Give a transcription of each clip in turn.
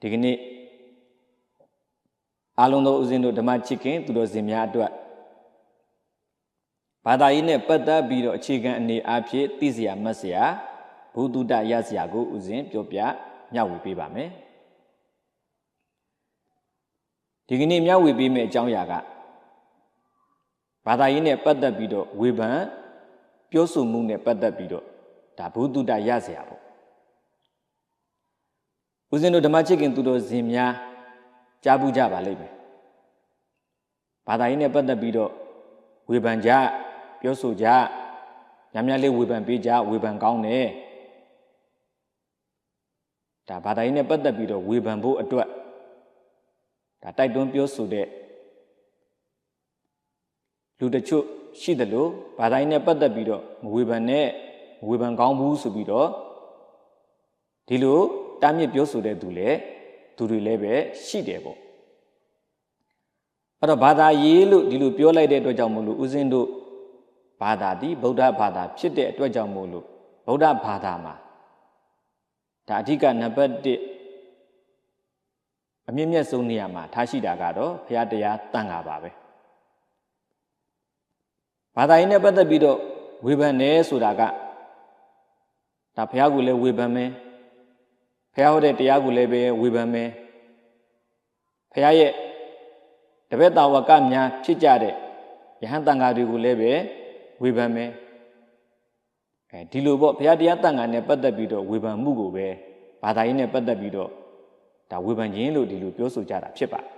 ဒီကနေ့အားလုံးသောဦးဇင်းတို့ဓမ္မချစ်ခင်သူတော်စင်များအတွက်ဘာသာရေးနဲ့ပတ်သက်ပြီးတော့အခြေခံအနေအဖြစ်သိစရာမှတ်စရာဘုဒ္ဓတရစရာကိုဦးဇင်းပြောပြမျှဝေပေးပါမယ်ဒီကနေ့မျှဝေပေးမယ့်အကြောင်းအရာကဘာသာရေးနဲ့ပတ်သက်ပြီးတော့ဝေဖန်ပြောဆိုမှုနဲ့ပတ်သက်ပြီးတော့ဒါဘုဒ္ဓတရစရာပေါ့ ဦးဇင်းတို့ဓမ္မချစ်ခင်သူတော်စင်များကြားဘူးကြပါလိမ့်မယ်ဘာသာရေးနဲ့ပတ်သက်ပြီးတော့ဝေဖန်ကြပြောဆိုကြညများလေးဝေဖန်ပေးကြဝေဖန်ကောင်းတယ်ဒါဘာသာရေးနဲ့ပတ်သက်ပြီးတော့ဝေဖန်ဖို့အတွက်ဒါတိုက်တွန်းပြောဆိုတဲ့လူတချို့ရှိတယ်လို့ဘာသာရေးနဲ့ပတ်သက်ပြီးတော့မဝေဖန်နဲ့မဝေဖန်ကောင်းဘူးဆိုပြီးတော့ဒီလို တားမြစ်ပြောဆိုတဲ့သူလည်းသူတွေလည်းပဲရှိတယ်ပေါ့အဲ့တော့ဘာသာရေးလို့ဒီလိုပြောလိုက်တဲ့အတွက်ကြောင့်မို့လို့ဦးဇင်းတို့ဘာသာဒီဗုဒ္ဓဘာသာဖြစ်တဲ့အတွက်ကြောင့်မို့လို့ဗုဒ္ဓဘာသာမှာဒါအဓိကနံပါတ်1အမြင့်မြတ်ဆုံးနေရာမှာထားရှိတာကတော့ဘုရားတရားတန်ခါပါပဲဘာသာရေးနဲ့ပတ်သက်ပြီးတော့ဝေဖန်တယ်ဆိုတာကဒါဘုရားကလည်းဝေဖန်မယ် ဖះဟောတဲ့တရားကိုလည်းပဲဝေဖန်မယ်ဖះရဲ့တပည့်တော်ဝကများဖြစ်ကြတဲ့ယဟန်တန်ဃာတွေကိုလည်းပဲဝေဖန်မယ်အဲဒီလိုပေါ့ဘုရားတရားတန်ခါနဲ့ပတ်သက်ပြီးတော့ဝေဖန်မှုကိုပဲဘာသာရေးနဲ့ပတ်သက်ပြီးတော့ဒါဝေဖန်ခြင်းလို့ဒီလိုပြောဆိုကြတာဖြစ်ပါတယ်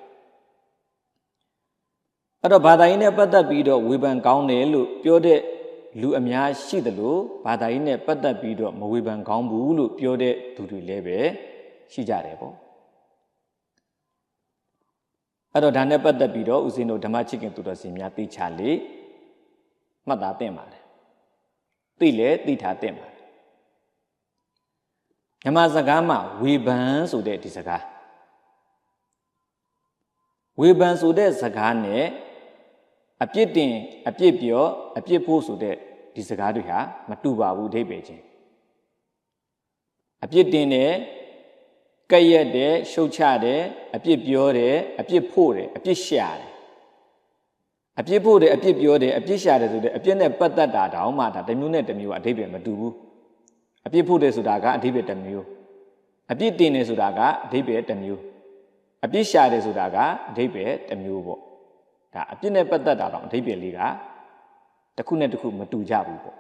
အဲ့တော့ဘာသာရေးနဲ့ပတ်သက်ပြီးတော့ဝေဖန်ကောင်းတယ်လို့ပြောတဲ့ လူအများရှိသလိုဘာသာရေးနဲ့ပတ်သက်ပြီးတော့မဝေဖန်ကောင်းဘူးလို့ပြောတဲ့သူတွေလည်းပဲရှိကြတယ်ပေါ့အဲ့တော့ဒါနဲ့ပတ်သက်ပြီးတော့ဦးဇင်းတို့ဓမ္မချစ်ခင်သူတော်စင်များသိချလေမှတ်သားသင့်ပါတယ်သိလေသိထားသင့်ပါတယ်ညမစကားမှာဝေဖန်ဆိုတဲ့ဒီစကားဝေဖန်ဆိုတဲ့စကားနဲ့အပြစ်တင်အပြစ်ပြောအပြစ်ဖို့ဆိုတဲ့ ဒီစကားတွေဟာမတူပါဘူးအဓိပ္ပာယ်ချင်းအပြစ်တင်တယ်ကဲ့ရက်တယ်ရှုတ်ချတယ်အပြစ်ပြောတယ်အပြစ်ဖို့တယ်အပြစ်ရှာတယ်အပြစ်ဖို့တယ်အပြစ်ပြောတယ်အပြစ်ရှာတယ်ဆိုတဲ့အပြစ်နဲ့ပတ်သက်တာတောင်မှဒါတစ်မျိုးနဲ့တစ်မျိုးကအဓိပ္ပာယ်မတူဘူးအပြစ်ဖို့တယ်ဆိုတာကအဓိပ္ပာယ်တစ်မျိုးအပြစ်တင်တယ်ဆိုတာကအဓိပ္ပာယ်တစ်မျိုးအပြစ်ရှာတယ်ဆိုတာကအဓိပ္ပာယ်တစ်မျိုးပေါ့ဒါအပြစ်နဲ့ပတ်သက်တာတော့အဓိပ္ပာယ်လေးက တစ်ခုနဲ့တစ်ခုမတူကြဘူးပေါ့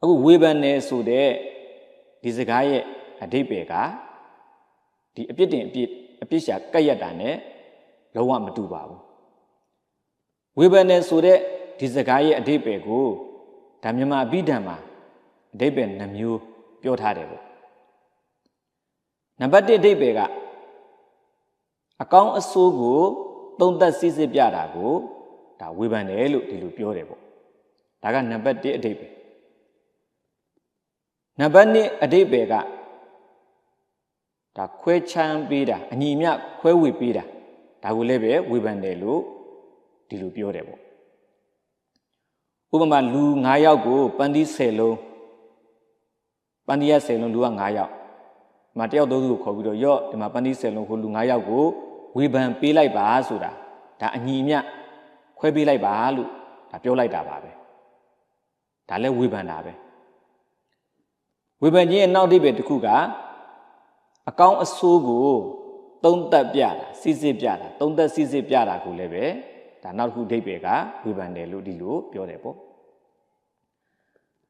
အခုဝေဖန်နေဆိုတဲ့ဒီစကားရဲ့အဓိပ္ပာယ်ကဒီအပြစ်တင်အပြစ်အပြစ်ရှာကက်ရက်တာနဲ့လုံးဝမတူပါဘူးဝေဖန်နေဆိုတဲ့ဒီစကားရဲ့အဓိပ္ပာယ်ကိုဒါမြန်မာအဘိဓမ္မာအဓိပ္ပာယ်နှမျိုးပြောထားတယ်ပေါ့နံပါတ်1အဓိပ္ပာယ်ကအကောင်းအဆိုးကိုသုံးသက်စစ်စစ်ပြတာကို ဒါဝေဖန်တယ်လို့ဒီလိုပြောတယ်ပေါ့ဒါကနံပါတ်1အဓိပ္ပာယ်နံပါတ်2အဓိပ္ပာယ်ကဒါခွဲချမ်းပေးတာအညီမြခွဲဝေပေးတာဒါကိုလည်းပဲဝေဖန်တယ်လို့ဒီလိုပြောတယ်ပေါ့ဥပမာလူ9ယောက်ကိုပန်းသီး10လုံးပန်းသီးရ10လုံးလူက9ယောက်ဒီမှာတယောက်သုံးစုကိုခေါ်ပြီးတော့ရော့ဒီမှာပန်းသီး10လုံးကိုလူ9ယောက်ကိုဝေဖန်ပေးလိုက်ပါဆိုတာဒါအညီမြ ခွဲပေးလိုက်ပါလို့ဒါပြောလိုက်တာပါပဲဒါလည်းဝေဖန်တာပဲဝေဖန်ခြင်းရဲ့နောက်အဓိပ္ပာယ်တစ်ခုကအကောင်းအဆိုးကိုသုံးသက်ပြတာစစ်စစ်ပြတာသုံးသက်စစ်စစ်ပြတာကိုလည်းပဲဒါနောက်တစ်ခုအဓိပ္ပာယ်ကဝေဖန်တယ်လို့ဒီလိုပြောတယ်ပေါ့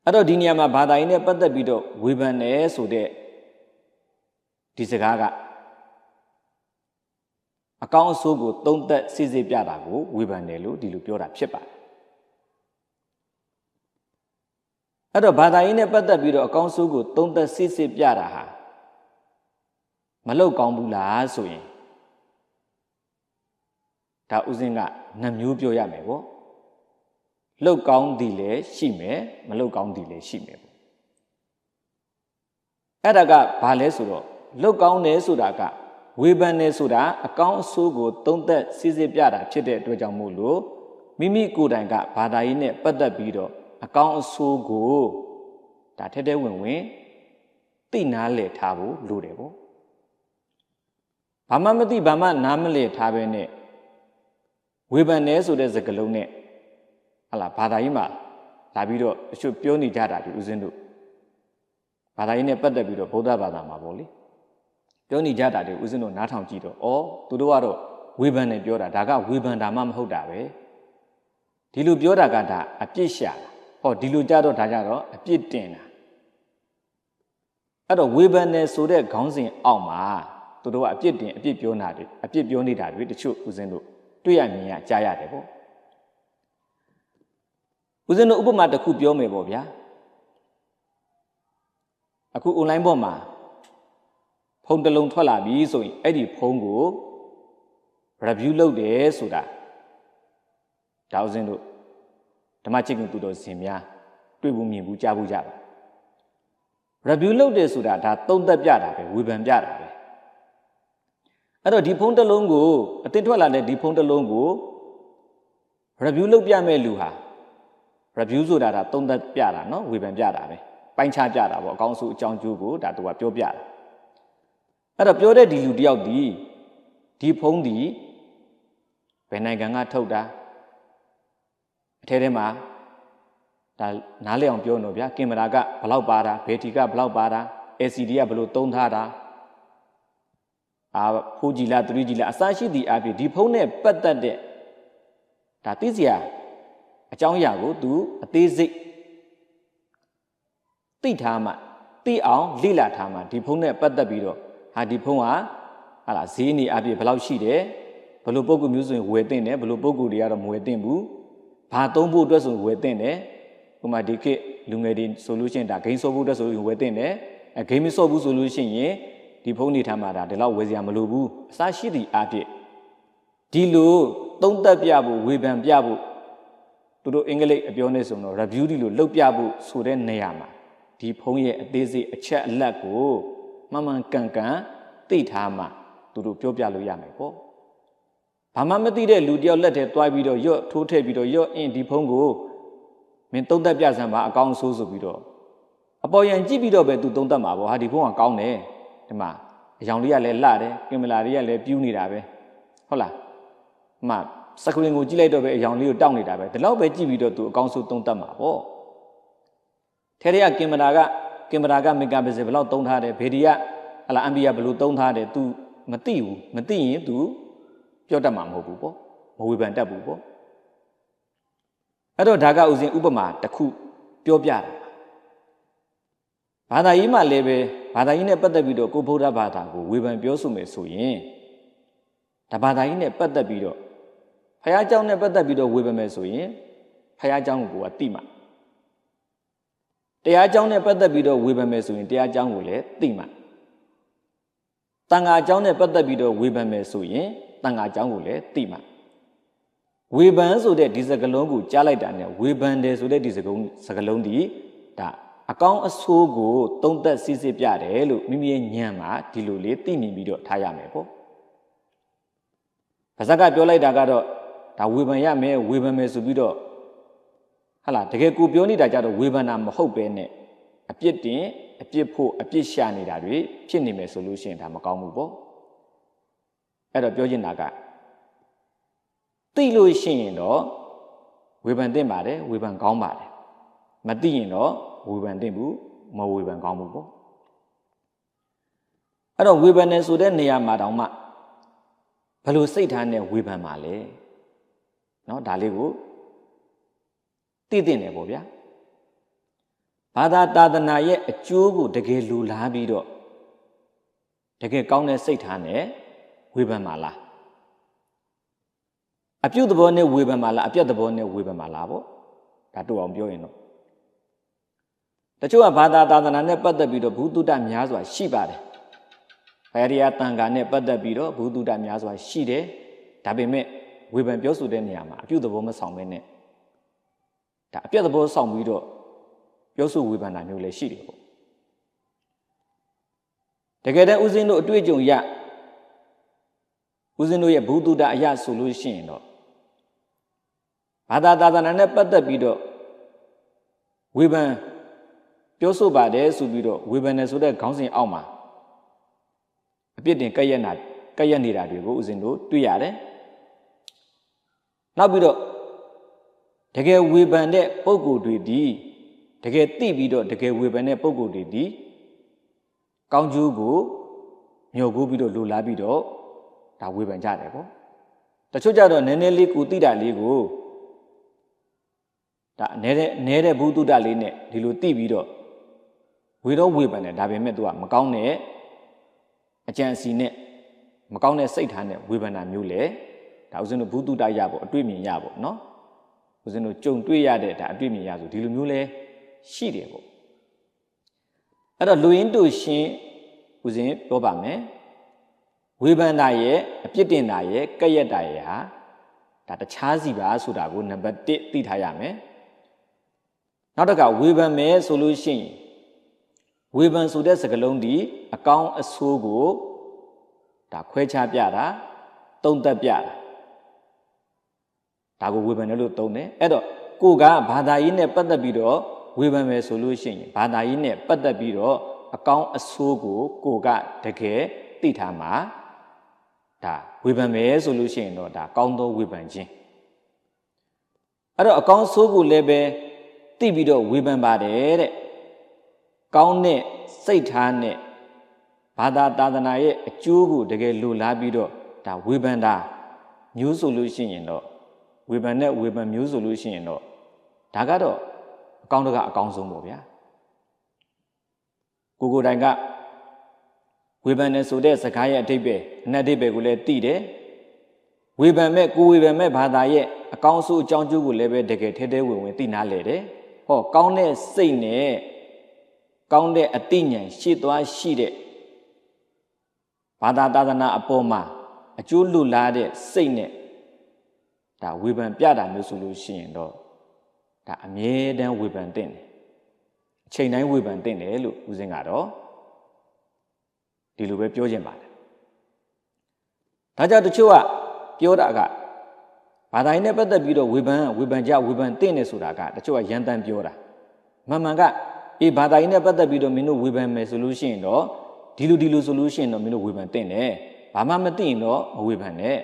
အဲ့တော့ဒီနေရာမှာဘာသာရေးနဲ့ပတ်သက်ပြီးတော့ဝေဖန်တယ်ဆိုတဲ့ဒီစကားက အကောင်းအဆိုးကိုသုံးသက်စစ်စစ်ပြတာကိုဝေဖန်တယ်လို့ဒီလိုပြောတာဖြစ်ပါတယ်အဲ့တော့ဘာသာရေးနဲ့ပတ်သက်ပြီးတော့အကောင်းဆိုးကိုသုံးသက်စစ်စစ်ပြတာဟာမလောက်ကောင်းဘူးလားဆိုရင်ဒါဥစဉ်ကနှမျိုးပြောရမယ်ပေါ့လောက်ကောင်းသည်လည်းရှိမယ်မလောက်ကောင်းသည်လည်းရှိမယ်ပေါ့အဲ့ဒါကဘာလဲဆိုတော့လောက်ကောင်းတယ်ဆိုတာက ဝေဖန်တယ်ဆိုတာအကောင်းအဆိုးကိုသုံးသက်စစ်စစ်ပြတာဖြစ်တဲ့အတွက်ကြောင့်မို့လို့မိမိကိုယ်တိုင်ကဘာသာရေးနဲ့ပတ်သက်ပြီးတော့အကောင်းအဆိုးကိုဒါထဲထဲဝင်ဝင်သိနာလေထားဖို့လိုတယ်ပေါ့ဘာမှမသိဘာမှနားမလည်ထားပဲနဲ့ဝေဖန်တယ်ဆိုတဲ့စကားလုံးနဲ့ဟလာဘာသာရေးမှာလာပြီးတော့အချို့ပြောနေကြတာဒီဦးဇင်းတို့ဘာသာရေးနဲ့ပတ်သက်ပြီးတော့ဗုဒ္ဓဘာသာမှာပေါ့လေ ပြောနေကြတာဒီဦးဇင်းတို့နားထောင်ကြည့်တော့ဩသူတို့ကတော့ဝေဖန်နေပြောတာဒါကဝေဖန်တာမှမဟုတ်တာပဲဒီလိုပြောတာကဒါအပြစ်ရှာတာဟောဒီလိုကြတော့ဒါကြတော့အပြစ်တင်တာအဲ့တော့ဝေဖန်နေဆိုတဲ့ခေါင်းစဉ်အောက်မှာသူတို့ကအပြစ်တင်အပြစ်ပြောနေတာတွေအပြစ်ပြောနေတာတွေတချို့ဦးဇင်းတို့တွေ့ရမြင်ရကြားရတယ်ပေါ့ဦးဇင်းတို့ဥပမာတစ်ခုပြောမယ်ပေါ့ဗျာအခု online ပေါ်မှာဖုန်းတစ်လုံးထွက်လာပြီဆိုရင်အဲ့ဒီဖုန်းကို review လုပ်တယ်ဆိုတာဒါဦးဇင်းတို့ဓမ္မချစ်ခင်သူတော်စင်များတွေ့ဘူးမြင်ဘူးကြားဘူးကြပါ review လုပ်တယ်ဆိုတာဒါသုံးသက်ပြတာပဲဝေဖန်ပြတာပဲအဲ့တော့ဒီဖုန်းတစ်လုံးကိုအတင်းထွက်လာတဲ့ဒီဖုန်းတစ်လုံးကို review လုပ်ပြမဲ့လူဟာ review ဆိုတာဒါသုံးသက်ပြတာเนาะဝေဖန်ပြတာပဲပိုင်းခြားပြတာပေါ့အကောင်းဆုံးအကြောင်းကျိုးကိုဒါသူကပြောပြတာ အဲ့တော့ပြောတဲ့ဒီလူတယောက်ဒီဒီဖုန်းဒီဘယ်နိုင်ငံကထုတ်တာအထဲထဲမှာဒါနားလည်အောင်ပြောလို့ဗျာကင်မရာကဘလောက်ပါတာဘယ်တီကဘလောက်ပါတာ LCD ကဘလို့သုံးထားတာအာ 4G လား 3G လားအစရှိသည့်အပြင်ဒီဖုန်းနဲ့ပတ်သက်တဲ့ဒါသိစရာအကြောင်းအရာကို तू အသေးစိတ်သိထားမှသိအောင်လေ့လာထားမှဒီဖုန်းနဲ့ပတ်သက်ပြီးတော့ ဟာဒီဖုန်းဟာဟာလာဈေးနေအပြင်ဘယ်လောက်ရှိတယ်ဘယ်လိုပုံကူမျိုးဆိုရင်ဝယ်တင်တယ်ဘယ်လိုပုံကူတွေကတော့မဝယ်တင်ဘူးဘာသုံးဖို့အတွက်ဆိုဝယ်တင်တယ်ဥပမာဒီခေတ်လူငယ်တွေဆိုလို့ရှိရင်ဒါဂိမ်းဆော့ဖို့အတွက်ဆိုရင်ဝယ်တင်တယ်အဲဂိမ်းမဆော့ဘူးဆိုလို့ရှိရင်ဒီဖုန်းနေထားမှာဒါဒီလောက်ဝယ်စရာမလိုဘူးအစရှိသည့်အဖြစ်ဒီလိုသုံးသက်ပြဖို့ဝေဖန်ပြဖို့သူတို့အင်္ဂလိပ်အပြောနဲ့ဆိုတော့ review ဒီလိုလုပ်ပြဖို့ဆိုတဲ့နေရာမှာဒီဖုန်းရဲ့အသေးစိတ်အချက်အလက်ကို မှန်မှန်ကန်ကန်သိထားမှသူတို့ပြောပြလို့ရမယ်ပေါ့ဘာမှမသိတဲ့လူတယောက်လက်ထဲတွိုင်းပြီးတော့ရော့ထိုးထည့်ပြီးတော့ရော့အင်းဒီဖုန်းကိုမင်းသုံးသက်ပြစမ်းပါအကောင်းဆိုးဆိုပြီးတော့အပေါ်ယံကြည့်ပြီးတော့ပဲသူသုံးသက်မှာပေါ့ဟာဒီဖုန်းကကောင်းတယ်ဒီမှာအယောင်လေးကလည်းလှတယ်ကင်မရာလေးကလည်းပြူးနေတာပဲဟုတ်လားအမှစကရင်ကိုကြည့်လိုက်တော့ပဲအယောင်လေးကိုတောက်နေတာပဲဒီလောက်ပဲကြည့်ပြီးတော့သူအကောင်းဆုံးသုံးသက်မှာပေါ့ထဲထဲကကင်မရာက ကင်မရာကမီဂါပစ်ဆယ်ဘယ်လောက်သုံးထားတယ်ဗီဒီယဟလာအမ်ဘီယာဘယ်လိုသုံးထားတယ် तू မသိဘူးမသိရင် तू ပြောတတ်မှာမဟုတ်ဘူးပေါ့မဝေဖန်တတ်ဘူးပေါ့အဲ့တော့ဒါကဥစဉ်ဥပမာတစ်ခုပြောပြတာဘာသာရေးမှလည်းပဲဘာသာရေးနဲ့ပတ်သက်ပြီးတော့ကိုဗုဒ္ဓဘာသာကိုဝေဖန်ပြောဆိုမယ်ဆိုရင်ဒါဘာသာရေးနဲ့ပတ်သက်ပြီးတော့ဖះเจ้าနဲ့ပတ်သက်ပြီးတော့ဝေဖန်မယ်ဆိုရင်ဖះเจ้าကိုကတိမှ တရားအကြောင်းနဲ့ပတ်သက်ပြီးတော့ဝေဖန်မယ်ဆိုရင်တရားအကြောင်းကိုလည်းသိမှတန်ခါအကြောင်းနဲ့ပတ်သက်ပြီးတော့ဝေဖန်မယ်ဆိုရင်တန်ခါအကြောင်းကိုလည်းသိမှဝေဖန်ဆိုတဲ့ဒီစကလုံးကိုကြားလိုက်တာနဲ့ဝေဖန်တယ်ဆိုတဲ့ဒီစကုံစကလုံးဒီဒါအကောင်းအဆိုးကိုသုံးသက်စစ်စစ်ပြတယ်လို့မိမိရဲ့ညံမှာဒီလိုလေးသိမြင်ပြီးတော့ထားရမယ်ပေါ့။ဗဇက်ကပြောလိုက်တာကတော့ဒါဝေဖန်ရမယ်ဝေဖန်မယ်ဆိုပြီးတော့ ဟာလာတကယ်ကိုပြောနေတာကြတော့ဝေဖန်တာမဟုတ်ပဲနဲ့အပြစ်တင်အပြစ်ဖို့အပြစ်ရှာနေတာတွေဖြစ်နေမယ်ဆိုလို့ရှိရင်ဒါမကောင်းဘူးပေါ့။အဲ့တော့ပြောချင်တာကသိလို့ရှိရင်တော့ဝေဖန်သင့်ပါတယ်ဝေဖန်ကောင်းပါတယ်။မသိရင်တော့ဝေဖန်သင့်ဘူးမဝေဖန်ကောင်းဘူးပေါ့အဲ့တော့ဝေဖန်နေဆိုတဲ့နေရာမှာတောင်မှဘယ်လိုစိတ်ထားနဲ့ဝေဖန်ပါလဲเนาะဒါလေးကို သိသိနေပေါ့ဗျာဘာသာတာသနာရဲ့အကျိုးကိုတကယ်လူလားပြီးတော့တကယ်ကောင်းတဲ့စိတ်ထားနဲ့ဝေဖန်ပါလားအပြုတ်သဘောနဲ့ဝေဖန်ပါလားအပြတ်သဘောနဲ့ဝေဖန်ပါလားပေါ့ဒါတို့အောင်ပြောရင်တော့တချို့ကဘာသာသာသနာနဲ့ပတ်သက်ပြီးတော့ဘုသူတ္တများစွာရှိပါတယ်။ဘယ်ရိယာတန်ခါနဲ့ပတ်သက်ပြီးတော့ဘုသူတ္တများစွာရှိတယ်။ဒါပေမဲ့ဝေဖန်ပြောဆိုတဲ့နေရာမှာအပြုသဘောမဆောင်ဘဲနဲ့ ဒါအပြတ်သဘောဆောင်ပြီးတော့ပြောဆိုဝေဖန်တာမျိုးလည်းရှိတယ်ပေါ့။တကယ်တမ်းဦးဇင်းတို့အတွေ့အကြုံရဦးဇင်းတို့ရဲ့ဘုသူတ္တအရာဆိုလို့ရှိရင်တော့ဘာသာသာသနာနဲ့ပတ်သက်ပြီးတော့ဝေဖန်ပြောဆိုပါတယ်ဆိုပြီးတော့ဝေဖန်တယ်ဆိုတဲ့ခေါင်းစဉ်အောက်မှာအပြစ်တင်ကဲ့ရဲ့နာကကပ်ရက်နေတာတွေကိုဦးဇင်းတို့တွေ့ရတယ်နောက်ပြီးတော့ တကယ်ဝေဖန်တဲ့ပုံကိုယ်တွေဒီတကယ်သိပြီးတော့တကယ်ဝေဖန်တဲ့ပုံကိုယ်တွေဒီကောင်းကျိုးကိုမျှော်ကိုပြီးတော့လိုလားပြီးတော့ဒါဝေဖန်ကြတယ်ပေါ့တချို့ကြတော့နည်းနည်းလေးကိုသိတာလေးကိုဒါနဲတဲ့နဲတဲ့ဘုသူတ္တလေးနဲ့ဒီလိုသိပြီးတော့ဝေတော့ဝေဖန်တယ်ဒါပေမဲ့ तू ကမကောင်းတဲ့အကြံစီနဲ့မကောင်းတဲ့စိတ်ထားနဲ့ဝေဖန်တာမျိုးလေဒါဥစဉ်တို့ဘုသူတ္တရပေါ့အတွေ့မြင်ရပေါ့နော် ဥစဉ်တို့ကြုံတွေ့ရတဲ့ဒါအတွေ့မြင်ရဆိုဒီလိုမျိုးလဲရှိတယ်ပေါ့အဲ့တော့လူရင်းတူရှင်ဥစဉ်ပြောပါမယ်ဝေဖန်တာရဲ့အပြစ်တင်တာရဲ့ကဲ့ရဲ့တာရဲ့ဟာဒါတခြားစီပါဆိုတာကိုနံပါတ်1သိထားရမယ်နောက်တစ်ခါဝေဖန်မယ်ဆိုလို့ရှိရင်ဝေဖန်ဆိုတဲ့စကားလုံးဒီအကောင်းအဆိုးကိုဒါခွဲခြားပြတာတုံးသက်ပြတာ ဒါကိုဝေဖန်တယ်လို့သုံးတယ်အဲ့တော့ကိုကဘာသာရေးနဲ့ပတ်သက်ပြီးတော့ဝေဖန်မယ်ဆိုလို့ရှိရင်ဘာသာရေးနဲ့ပတ်သက်ပြီးတော့အကောင်းအဆိုးကိုကိုကတကယ်သိထားမှာဒါဝေဖန်မယ်ဆိုလို့ရှိရင်တော့ဒါကောင်းသောဝေဖန်ခြင်းအဲ့တော့အကောင်းဆိုးကိုလည်းပဲသိပြီးတော့ဝေဖန်ပါတယ်တဲ့ကောင်းတဲ့စိတ်ထားနဲ့ဘာသာသာသနာရဲ့အကျိုးကိုတကယ်လိုလားပြီးတော့ဒါဝေဖန်တာမျိုးဆိုလို့ရှိရင်တော့ ဝေဖန်တဲ့ဝေဖန်မျိုးဆိုလို့ရှိရင်တော့ဒါကတော့အကောင်းတကအကောင်းဆုံးပေါ့ဗျာကိုကိုတိုင်ကဝေဖန်နေဆိုတဲ့စကားရဲ့အတိတ်ပဲအနတ်အတိတ်ပဲကိုလည်းသိတယ်ဝေဖန်မဲ့ကိုဝေဖန်မဲ့ဘာသာရဲ့အကောင်းဆုံးအကြောင်းကျိုးကိုလည်းပဲတကယ်ထဲထဲဝင်ဝင်သိနာလေတယ်ဟောကောင်းတဲ့စိတ်နဲ့ကောင်းတဲ့အသိဉာဏ်ရှိသွားရှိတဲ့ဘာသာသာသနာအပေါ်မှာအကျိုးလူလားတဲ့စိတ်နဲ့ ဒါဝေဖန်ပြတာမျိုးဆိုလို့ရှိရင်တော့ဒါအမြဲတမ်းဝေဖန်တဲ့တယ်အချိန်တိုင်းဝေဖန်တဲ့တယ်လို့ဦးစင်းကတော့ဒီလိုပဲပြောခြင်းပါတယ်ဒါကြောင့်တချို့ကပြောတာကဘာသာရေးနဲ့ပတ်သက်ပြီးတော့ဝေဖန်ဝေဖန်ကြဝေဖန်တဲ့နေဆိုတာကတချို့ကရန်တမ်းပြောတာမှန်မှန်ကအေးဘာသာရေးနဲ့ပတ်သက်ပြီးတော့မင်းတို့ဝေဖန်မယ်ဆိုလို့ရှိရင်တော့ဒီလိုဒီလိုဆိုလို့ရှိရင်တော့မင်းတို့ဝေဖန်တဲ့တယ်ဘာမှမသိရင်တော့မဝေဖန်နဲ့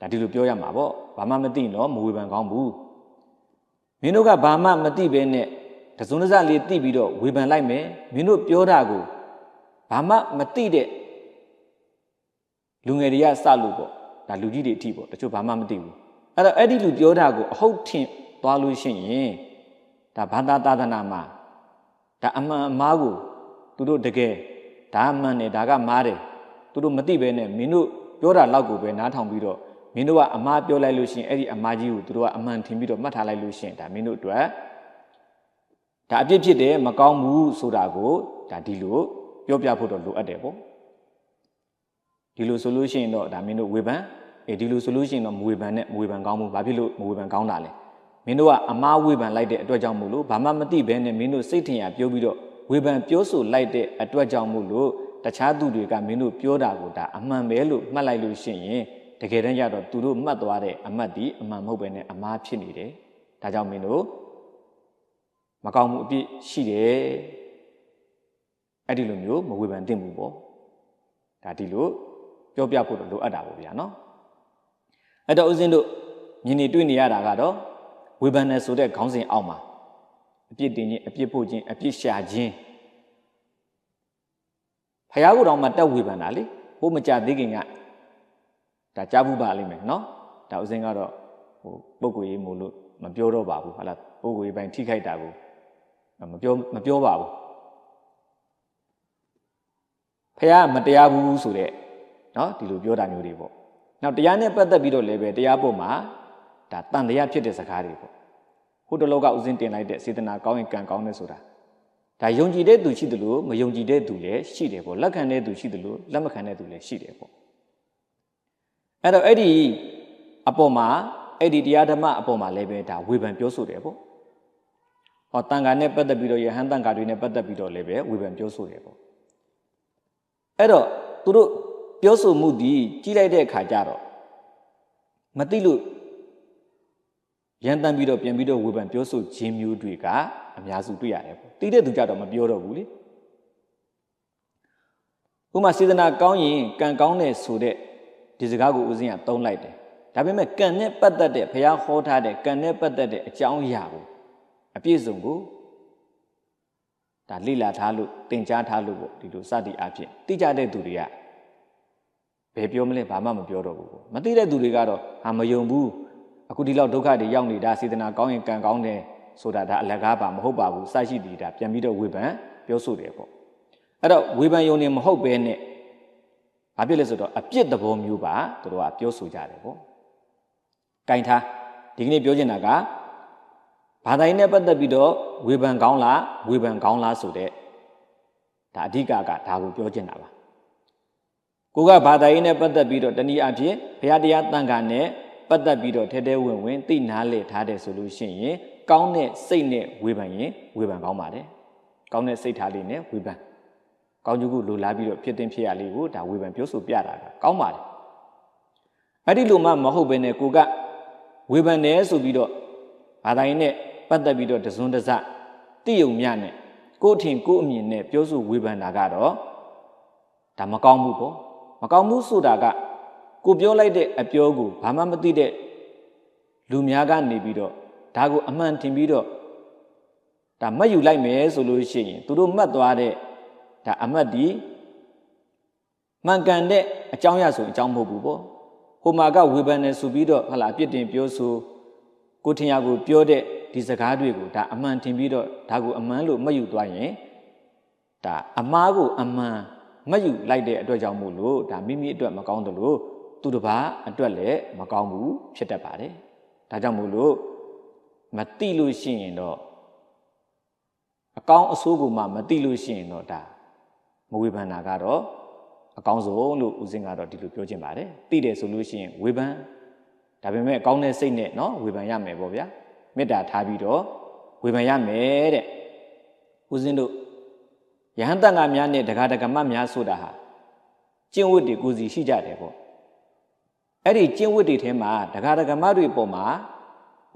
ဒါဒီလိုပြောရမှာပေါ့ဘာမှမသိရင်တော့မဝေဖန်ကောင်းဘူးမင်းတို့ကဘာမှမသိဘဲနဲ့တစုံတစလေးသိပြီးတော့ဝေဖန်လိုက်မယ်မင်းတို့ပြောတာကိုဘာမှမသိတဲ့လူငယ်တွေကစလို့ပေါ့ဒါလူကြီးတွေအထိပေါ့တချို့ဘာမှမသိဘူးအဲ့တော့အဲ့ဒီလူပြောတာကိုအဟုတ်ထင်သွားလို့ရှိရင်ဒါဘာသာသာသနာမှာဒါအမှန်အမှားကိုသူတို့တကယ်ဒါအမှန်နဲ့ဒါကမှားတယ်သူတို့မသိဘဲနဲ့မင်းတို့ပြောတာလောက်ကိုပဲနားထောင်ပြီးတော့ မင်းတို့ကအမှားပြောလိုက်လို့ရှိရင်အဲ့ဒီအမှားကြီးကိုသူတို့ကအမှန်ထင်ပြီးတော့မှတ်ထားလိုက်လို့ရှိရင်ဒါမင်းတို့အတွက်ဒါအပြစ်ဖြစ်တယ်မကောင်းဘူးဆိုတာကိုဒါဒီလိုပြောပြဖို့တော့လိုအပ်တယ်ပေါ့ဒီလိုဆိုလို့ရှိရင်တော့ဒါမင်းတို့ဝေဖန်အေးဒီလိုဆိုလို့ရှိရင်တော့မဝေဖန်နဲ့မဝေဖန်ကောင်းဘူးဘာဖြစ်လို့မဝေဖန်ကောင်းတာလဲမင်းတို့ကအမားဝေဖန်လိုက်တဲ့အတွက်ကြောင့်မို့လို့ဘာမှမသိဘဲနဲ့မင်းတို့စိတ်ထင်ရပြောပြီးတော့ဝေဖန်ပြောဆိုလိုက်တဲ့အတွက်ကြောင့်မို့လို့တခြားသူတွေကမင်းတို့ပြောတာကိုဒါအမှန်ပဲလို့မှတ်လိုက်လို့ရှိရင် တကယ်တမ်းကျတော့သူတို့မှတ်သွားတဲ့အမှတ်ဒီအမှန်မဟုတ်ပဲနဲ့အမှားဖြစ်နေတယ်ဒါကြောင့်မင်းတို့မကောင်းမှုအပြစ်ရှိတယ်အဲ့ဒီလိုမျိုးမဝေဖန်သင့်ဘူးပေါ့ဒါဒီလိုပြောပြဖို့တော့လိုအပ်တာပေါ့ဗျာနော်အဲ့တော့ဦးဇင်းတို့မြင်နေတွေ့နေရတာကတော့ဝေဖန်နယ်ဆိုတဲ့ခေါင်းစဉ်အောက်မှာအပြစ်တင်ခြင်းအပြစ်ဖို့ခြင်းအပြစ်ရှာခြင်းဖယားကိုယ်တော်မှတက်ဝေဖန်တာလေဘိုးမကြသေးခင်က ဒါကြားဘူးပါလိမ့်မယ်နော်ဒါဦးစင်းကတော့ဟိုပုံကိုရေးမို့လို့မပြောတော့ပါဘူးဟုတ်လားပုံကိုရေးပိုင်းထိခိုက်တာကိုမပြောမပြောပါဘူးဖះမတရားဘူးဆိုတဲ့နော်ဒီလိုပြောတာမျိုးတွေပေါ့နောက်တရားနဲ့ပတ်သက်ပြီးတော့လည်းပဲတရားပုံမှာဒါတန်တရားဖြစ်တဲ့စကားတွေပေါ့ဟိုတလောကဥစဉ်တင်လိုက်တဲ့စေတနာကောင်းရင်ကံကောင်းတယ်ဆိုတာဒါယုံကြည်တဲ့သူရှိတယ်လို့မယုံကြည်တဲ့သူလည်းရှိတယ်ပေါ့လက်ခံတဲ့သူရှိတယ်လို့လက်မခံတဲ့သူလည်းရှိတယ်ပေါ့ အဲ့တော့အဲ့ဒီအပေါ်မှာအဲ့ဒီတရားဓမ္မအပေါ်မှာလည်းပဲဒါဝေဖန်ပြောဆိုတယ်ပေါ့ဟောတန်ခါနဲ့ပတ်သက်ပြီးတော့ယဟန်တန်ခါတွေနဲ့ပတ်သက်ပြီးတော့လည်းပဲဝေဖန်ပြောဆိုတယ်ပေါ့အဲ့တော့သူတို့ပြောဆိုမှုဒီကြီးလိုက်တဲ့အခါကျတော့မသိလို့ရန်တမ်းပြီးတော့ပြန်ပြီးတော့ဝေဖန်ပြောဆိုခြင်းမျိုးတွေကအများစုတွေ့ရတယ်ပေါ့သိတဲ့သူကြတော့မပြောတော့ဘူးလေဥဥမာစေတနာကောင်းရင်ကံကောင်းတဲ့ဆိုတဲ့ ဒီစကားကိုဦးဇင်းကသုံးလိုက်တယ်ဒါပေမဲ့ကံနဲ့ပတ်သက်တဲ့ဘုရားဟောထားတဲ့ကံနဲ့ပတ်သက်တဲ့အကြောင်းအရာကိုအပြည့်စုံကိုဒါလိလာထားလို့သင်ကြားထားလို့ပေါ့ဒီလိုစသည်အဖြစ်သိကြတဲ့သူတွေကဘယ်ပြောမလဲဘာမှမပြောတော့ဘူးပေါ့မသိတဲ့သူတွေကတော့ဟာမယုံဘူးအခုဒီလောက်ဒုက္ခတွေရောက်နေတာစေတနာကောင်းရင်ကံကောင်းတယ်ဆိုတာဒါအလကားပါမဟုတ်ပါဘူးစရှိတည်တာပြန်ပြီးတော့ဝေဖန်ပြောဆိုတယ်ပေါ့အဲ့တော့ဝေဖန်ယုံနေမဟုတ်ပဲနဲ့ ဘာဖြစ်လဲဆိုတော့အပြစ်သဘောမျိုးပါသူတို့ကပြောဆိုကြတယ်ပေါ့ကင်ထားဒီကနေ့ပြောချင်တာကဘာသာရေးနဲ့ပတ်သက်ပြီးတော့ဝေဖန်ကောင်းလားဝေဖန်ကောင်းလားဆိုတဲ့ဒါအဓိကကဒါကိုပြောချင်တာပါကိုကဘာသာရေးနဲ့ပတ်သက်ပြီးတော့တနည်းအားဖြင့်ဘုရားတရားတန်ခါနဲ့ပတ်သက်ပြီးတော့ထဲထဲဝင်ဝင်သိနာလေထားတယ်ဆိုလို့ရှိရင်ကောင်းတဲ့စိတ်နဲ့ဝေဖန်ရင်ဝေဖန်ကောင်းပါတယ်ကောင်းတဲ့စိတ်ထားလေးနဲ့ဝေဖန် ကောင်းကျိုးကိုလိုလားပြီးတော့ဖြစ်တင်ဖြစ်ရလေးကိုဒါဝေဖန်ပြောဆိုပြတာကကောင်းပါတယ်အဲ့ဒီလိုမှမဟုတ်ဘဲနဲ့ကိုကဝေဖန်တယ်ဆိုပြီးတော့ဘာသာရေးနဲ့ပတ်သက်ပြီးတော့တစွန်းတစတိယုံမြနဲ့ကိုအထင်ကိုအမြင်နဲ့ပြောဆိုဝေဖန်တာကတော့ဒါမကောင်းဘူးပေါ့မကောင်းဘူးဆိုတာကကိုပြောလိုက်တဲ့အပြောကိုဘာမှမသိတဲ့လူများကနေပြီးတော့ဒါကိုအမှန်ထင်ပြီးတော့ဒါမှတ်ယူလိုက်မယ်ဆိုလို့ရှိရင်သူတို့မှတ်သွားတဲ့ ဒါအမှတ်ဒီမှန်ကန်တဲ့အကြောင်းအရာဆိုအကြောင်းမဟုတ်ဘူးပေါ့ဟိုမှာကဝေဖန်နေဆိုပြီးတော့ဟလာအပြစ်တင်ပြောဆိုကိုထင်ရကိုပြောတဲ့ဒီစကားတွေကိုဒါအမှန်ထင်ပြီးတော့ဒါကိုအမှန်လို့မှတ်ယူသွားရင်ဒါအမားကိုအမှန်မှတ်ယူလိုက်တဲ့အတွက်ကြောင့်မို့လို့ဒါမိမိအတွက်မကောင်းသလိုသူတစ်ပါးအတွက်လည်းမကောင်းဘူးဖြစ်တတ်ပါတယ်ဒါကြောင့်မို့လို့မတိလို့ရှိရင်တော့အကောင်းအဆိုးကိုမှမတိလို့ရှိရင်တော့ဒါ မဝေဖန်တာကတော့အကောင်းဆုံးလို့ဦးစင်ကတော့ဒီလိုပြောချင်ပါတယ်။သိတယ်ဆိုလို့ရှိရင်ဝေဖန်ဒါပေမဲ့အကောင်းတဲ့စိတ်နဲ့နော်ဝေဖန်ရမယ်ပေါ့ဗျာ။မေတ္တာထားပြီးတော့ဝေဖန်ရမယ်တဲ့။ဦးစင်တို့ယဟန်တန်ကများနဲ့ဒကာဒကမများဆိုတာဟာကျင့်ဝတ်တွေကိုစီရှိကြတယ်ပေါ့။အဲ့ဒီကျင့်ဝတ်တွေထဲမှာဒကာဒကမတွေပေါ်မှာ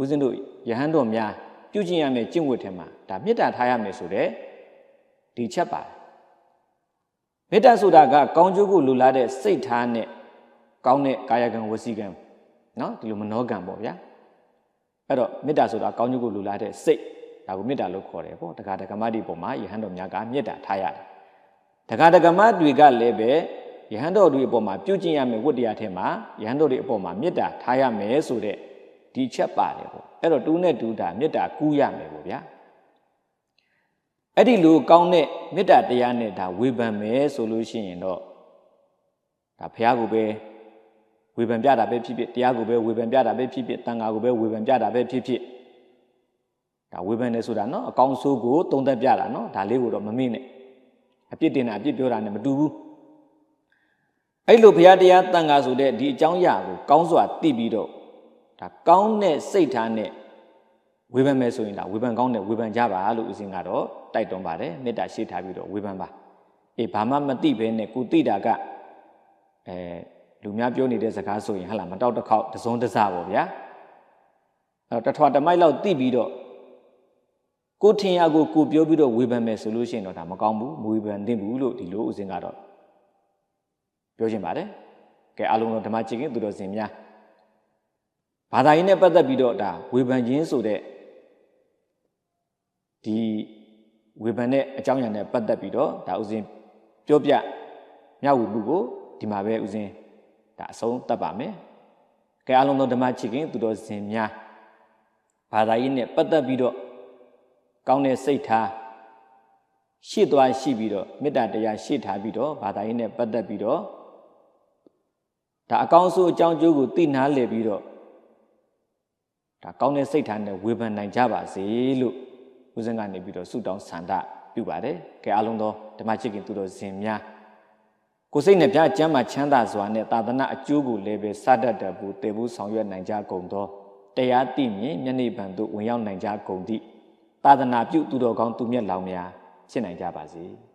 ဦးစင်တို့ယဟန်တို့များပြုကျင့်ရမယ်ကျင့်ဝတ်ထဲမှာဒါမေတ္တာထားရမယ်ဆိုတဲ့ဒီချက်ပါတယ် မေတ္တာဆိုတာကကောင်းကျိုးကိုလိုလားတဲ့စိတ်ထားနဲ့ကောင်းတဲ့ကာယကံဝစီကံနော်ဒီလိုမနောကံပေါ့ဗျာအဲ့တော့မေတ္တာဆိုတာကောင်းကျိုးကိုလိုလားတဲ့စိတ်ဒါကိုမေတ္တာလို့ခေါ်တယ်ပေါ့တက္ကဒကမတိပုံမှာယဟန်တော်များကမေတ္တာထားရတယ်တက္ကဒကမတွေကလည်းပဲယဟန်တော်တွေအပေါ်မှာပြုကျင့်ရမယ်ဝတ္တရားထဲမှာယဟန်တော်တွေအပေါ်မှာမေတ္တာထားရမယ်ဆိုတဲ့ဒီချက်ပါတယ်ပေါ့အဲ့တော့တူးနဲ့တူးတာမေတ္တာကူးရမယ်ပေါ့ဗျာ အဲ့ဒီလိုကောင်းတဲ့မေတ္တာတရားနဲ့ဒါဝေဖန်မယ်ဆိုလို့ရှိရင်တော့ဒါဘုရားကိုပဲဝေဖန်ပြတာပဲဖြစ်ဖြစ်တရားကိုပဲဝေဖန်ပြတာပဲဖြစ်ဖြစ်တန်ခါကိုပဲဝေဖန်ပြတာပဲဖြစ်ဖြစ်ဒါဝေဖန်နေဆိုတာနော်အကောင်းဆိုးကိုတုံးသက်ပြတာနော်ဒါလေးကိုတော့မမေ့နဲ့အပြစ်တင်တာအပြစ်ပြောတာနဲ့မတူဘူးအဲ့လိုဘုရားတရားတန်ခါဆိုတဲ့ဒီအကြောင်းအရာကိုကောင်းစွာသိပြီးတော့ဒါကောင်းတဲ့စိတ်ထားနဲ့ ဝေဖန်မယ်ဆိုရင်ဒါဝေဖန်ကောင်းတဲ့ဝေဖန်ကြပါလို့ဦးစင်းကတော့တိုက်တွန်းပါတယ်မေတ္တာရှိထားပြီးတော့ဝေဖန်ပါအေးဘာမှမသိဘဲနဲ့ကိုသိတာကအဲလူများပြောနေတဲ့စကားဆိုရင်ဟလာမတောက်တစ်ခေါက်တစုံတစပေါ့ဗျာအဲတထွာတမိုက်လောက်သိပြီးတော့ကိုထင်ရကိုကိုပြောပြီးတော့ဝေဖန်မယ်ဆိုလို့ရှိရင်တော့ဒါမကောင်းဘူးမဝေဖန်သင့်ဘူးလို့ဒီလိုဦးစင်းကတော့ပြောချင်ပါတယ်ကဲအားလုံးတော့ဓမ္မချစ်ခင်သူတော်စင်များဘာသာရေးနဲ့ပတ်သက်ပြီးတော့ဒါဝေဖန်ခြင်းဆိုတဲ့ ဒီဝေဖန်တဲ့အကြောင်းအရာနဲ့ပတ်သက်ပြီးတော့ဒါဥစဉ်ပြောပြမျှဝေမှုကိုဒီမှာပဲဥစဉ်ဒါအဆုံးသတ်ပါမယ်။ကဲအားလုံးသောဓမ္မချစ်ခင်သူတော်စင်များဘာသာရေးနဲ့ပတ်သက်ပြီးတော့ကောင်းတဲ့စိတ်ထားရှေ့သွားရှိပြီးတော့မေတ္တာတရားရှေ့ထားပြီးတော့ဘာသာရေးနဲ့ပတ်သက်ပြီးတော့ဒါအကောင်းဆုံးအကြောင်းကျိုးကိုသိနာလည်ပြီးတော့ဒါကောင်းတဲ့စိတ်ထားနဲ့ဝေဖန်နိုင်ကြပါစေလို့ ဦးဇင်းကနေပြီးတော့ဆုတောင်းဆန္ဒပြုပါတယ်။ကဲအားလုံးသောဓမ္မချစ်ခင်သူတော်စင်များကိုစိတ်နဲ့ပြကျမ်းမှာချမ်းသာစွာနဲ့သာသနာအကျိုးကိုလည်းပဲစတတ်တဘူးတည်ဘူးဆောင်ရွက်နိုင်ကြကုန်သောတရားသိမြင်မျက်နှိဗံသို့ဝင်ရောက်နိုင်ကြကုန်သည့်သာသနာပြုသူတော်ကောင်းသူမြတ်လောင်များဖြစ်နိုင်ကြပါစေ။